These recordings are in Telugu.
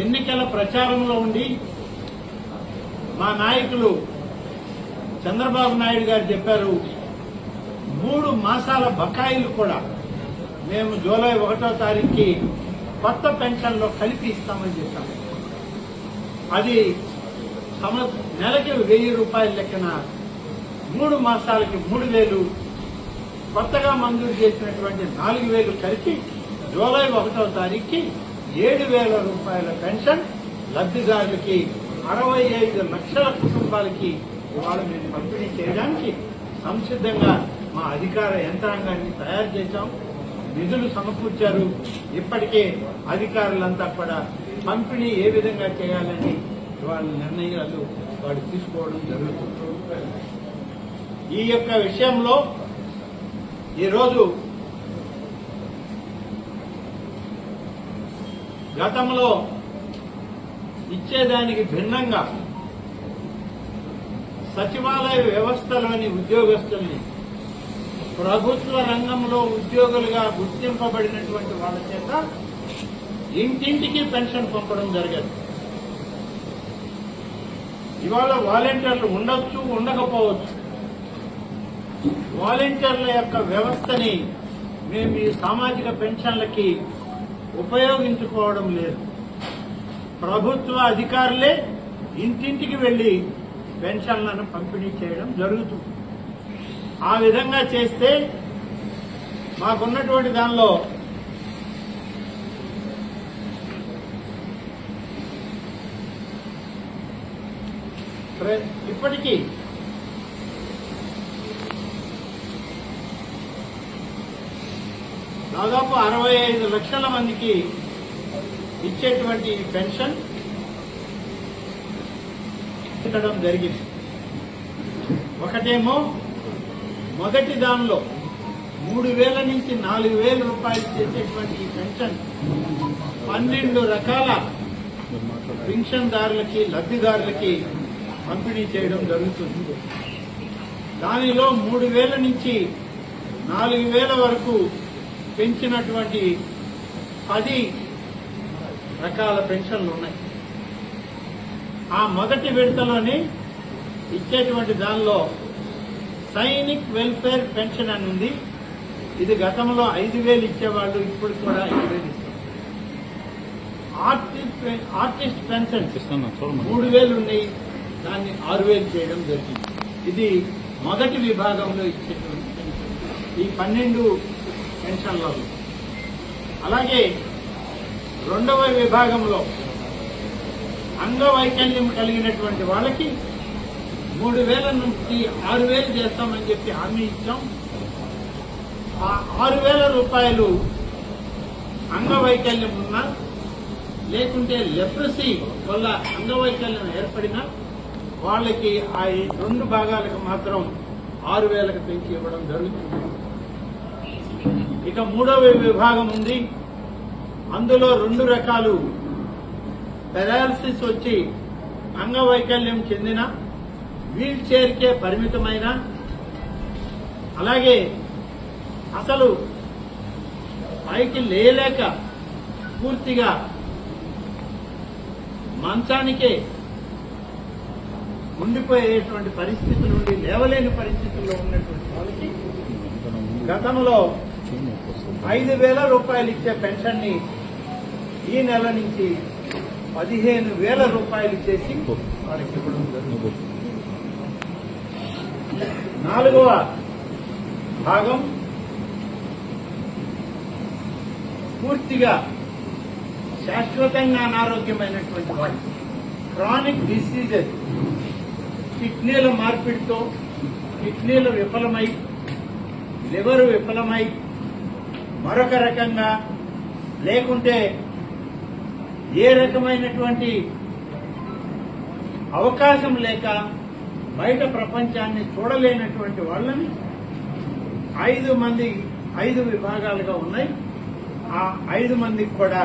ఎన్నికల ప్రచారంలో ఉండి మా నాయకులు చంద్రబాబు నాయుడు గారు చెప్పారు మూడు మాసాల బకాయిలు కూడా మేము జూలై ఒకటో తారీఖుకి కొత్త పెన్షన్లో కలిపి ఇస్తామని చెప్పాము అది సమ నెలకి వెయ్యి రూపాయల లెక్కన మూడు మాసాలకి మూడు వేలు కొత్తగా మంజూరు చేసినటువంటి నాలుగు వేలు కలిపి జూలై ఒకటో తారీఖుకి ఏడు వేల రూపాయల పెన్షన్ లబ్ధిదారులకి అరవై ఐదు లక్షల కుటుంబాలకి ఇవాళ మేము పంపిణీ చేయడానికి సంసిద్ధంగా మా అధికార యంత్రాంగాన్ని తయారు చేశాం. నిధులు సమకూర్చారు. ఇప్పటికే అధికారులంతా కూడా పంపిణీ ఏ విధంగా చేయాలని వాళ్ళ నిర్ణయాలు వాడు తీసుకోవడం జరుగుతుంది. ఈ యొక్క విషయంలో ఈరోజు గతంలో ఇచ్చేదానికి భిన్నంగా సచివాలయ వ్యవస్థలోని ఉద్యోగస్తుల్ని ప్రభుత్వ రంగంలో ఉద్యోగులుగా గుర్తింపబడినటువంటి వాళ్ళ చేత ఇంటింటికి పెన్షన్ పంపడం జరిగదు. ఇవాళ వాలంటీర్లు ఉండొచ్చు ఉండకపోవచ్చు. వాలంటీర్ల యొక్క వ్యవస్థని మేము ఈ సామాజిక పెన్షన్లకి ఉపయోగించుకోవడం లేదు. ప్రభుత్వ అధికారులే ఇంటింటికి వెళ్ళి పెన్షన్లను పంపిణీ చేయడం జరుగుతుంది. ఆ విధంగా చేస్తే మాకున్నటువంటి దానిలో ప్ర- ఇప్పటికీ దాదాపు అరవై ఐదు లక్షల మందికి ఇచ్చేటువంటి పెన్షన్ పెట్టడం జరిగింది. ఒకటేమో మొదటి దానిలో మూడు వేల నుంచి నాలుగు వేల రూపాయలు చేసేటువంటి ఈ పెన్షన్ పన్నెండు రకాల పెన్షన్దారులకి లబ్ధిదారులకి పంపిణీ చేయడం జరుగుతుంది. దానిలో మూడు వేల నుంచి నాలుగు వేల వరకు పెంచినటువంటి పది రకాల పెన్షన్లు ఉన్నాయి. ఆ మొదటి విడతలోనే ఇచ్చేటువంటి దానిలో సైనిక్ వెల్ఫేర్ పెన్షన్ అని ఉంది. ఇది గతంలో ఐదు వేలు ఇచ్చేవాళ్ళు ఇప్పుడు కూడా ఐదు వేలు ఇస్తారు ఆర్టిస్ట్ ఆర్టిస్ట్ పెన్షన్ మూడు వేలు ఉన్నాయి. దాన్ని ఆరు వేలు చేయడం జరిగింది. ఇది మొదటి విభాగంలో ఇచ్చేటువంటి పెన్షన్. ఈ పన్నెండు పెన్షన్లలో అలాగే రెండవ విభాగంలో అంగవైకల్యం కలిగినటువంటి వాళ్ళకి మూడు వేల నుంచి ఆరు వేలు చేస్తామని చెప్పి హామీ ఇచ్చాం. ఆ ఆరు వేల రూపాయలు అంగవైకల్యం ఉన్నా లేకుంటే లెప్రసీ వల్ల అంగవైకల్యం ఏర్పడినా వాళ్ళకి ఆ రెండు భాగాలకు మాత్రం ఆరు వేలకు పెంచి ఇవ్వడం జరుగుతుంది. ఇక మూడవ విభాగం ఉంది. అందులో రెండు రకాలు. పెరాలసిస్ వచ్చి అంగవైకల్యం చెందిన వీల్ చైర్కే పరిమితమైన అలాగే అసలు పైకి లేలేక పూర్తిగా మంచానికే ఉండిపోయేటువంటి పరిస్థితి నుండి లేవలేని పరిస్థితుల్లో ఉన్నటువంటి వాళ్ళకి గతంలో ఐదు వేల రూపాయలు ఇచ్చే పెన్షన్ని ఈ నెల నుంచి పదిహేను వేల రూపాయలు ఇచ్చేసి వారికి ఇవ్వడం జరుగుతుంది నాలుగవ భాగం పూర్తిగా శాశ్వతంగా అనారోగ్యమైనటువంటి వారు క్రానిక్ డిసీజెస్. కిడ్నీల మార్పిడితో కిడ్నీలు విఫలమై లివర్ విఫలమై మరొక రకంగా లేకుంటే ఏ రకమైనటువంటి అవకాశం లేక బయట ప్రపంచాన్ని చూడలేనటువంటి వాళ్ళని ఐదు మంది ఐదు విభాగాలుగా ఉన్నాయి. ఆ ఐదు మందికి కూడా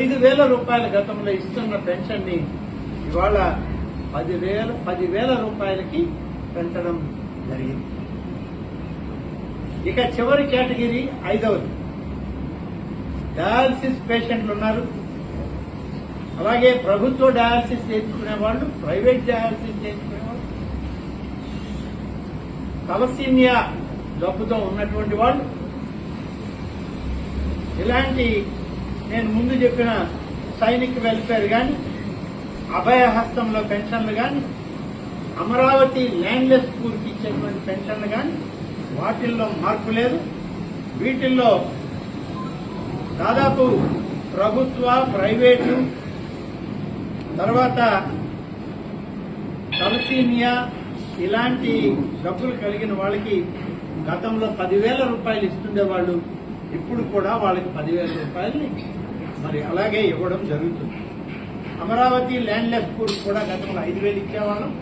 ఐదు వేల రూపాయల గతంలో ఇస్తున్న పెన్షన్ని ఇవాళ పదివేల పదివేల రూపాయలకి పెంచడం జరిగింది. ఇక చివరి కేటగిరీ ఐదవది. డయాలసిస్ పేషెంట్లు ఉన్నారు. అలాగే ప్రభుత్వ డయాలసిస్ చేయించుకునే వాళ్ళు ప్రైవేట్ డయాలసిస్ చేయించుకునే వాళ్ళు తలసీమియా జబ్బుతో ఉన్నటువంటి వాళ్ళు. ఇలాంటి నేను ముందు చెప్పిన సైనిక్ వెల్ఫేర్ కానీ అభయహస్తంలో పెన్షన్లు కానీ అమరావతి ల్యాండ్లెస్ స్కూల్కి ఇచ్చేటువంటి పెన్షన్లు కానీ వాటిల్లో మార్పు లేదు. వీటిల్లో దాదాపు ప్రభుత్వ ప్రైవేటు తర్వాత తలసీమియా ఇలాంటి డబ్బులు కలిగిన వాళ్ళకి గతంలో పదివేల రూపాయలు ఇస్తుండేవాళ్ళు ఇప్పుడు కూడా వాళ్ళకి పదివేల రూపాయలని మరి అలాగే ఇవ్వడం జరుగుతుంది. అమరావతి ల్యాండ్లెస్ స్కూల్ కూడా గతంలో ఐదు వేలు ఇచ్చేవాళ్ళం.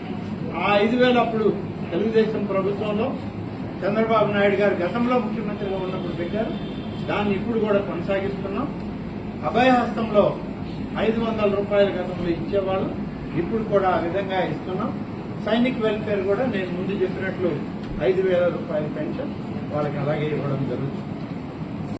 ఆ ఐదు వేలు అప్పుడు తెలుగుదేశం ప్రభుత్వంలో చంద్రబాబు నాయుడు గారు గతంలో ముఖ్యమంత్రిగా ఉన్నప్పుడు పెట్టారు. దాన్ని ఇప్పుడు కూడా కొనసాగిస్తున్నాం. అభయహస్తంలో ఐదు వందల రూపాయల గతంలో ఇచ్చేవాళ్ళు. ఇప్పుడు కూడా ఆ విధంగా ఇస్తున్నాం. సైనిక్ వెల్ఫేర్ కూడా నేను ముందు చెప్పినట్లు ఐదు వేల రూపాయల పెన్షన్ వాళ్ళకి అలాగే ఇవ్వడం జరుగుతుంది.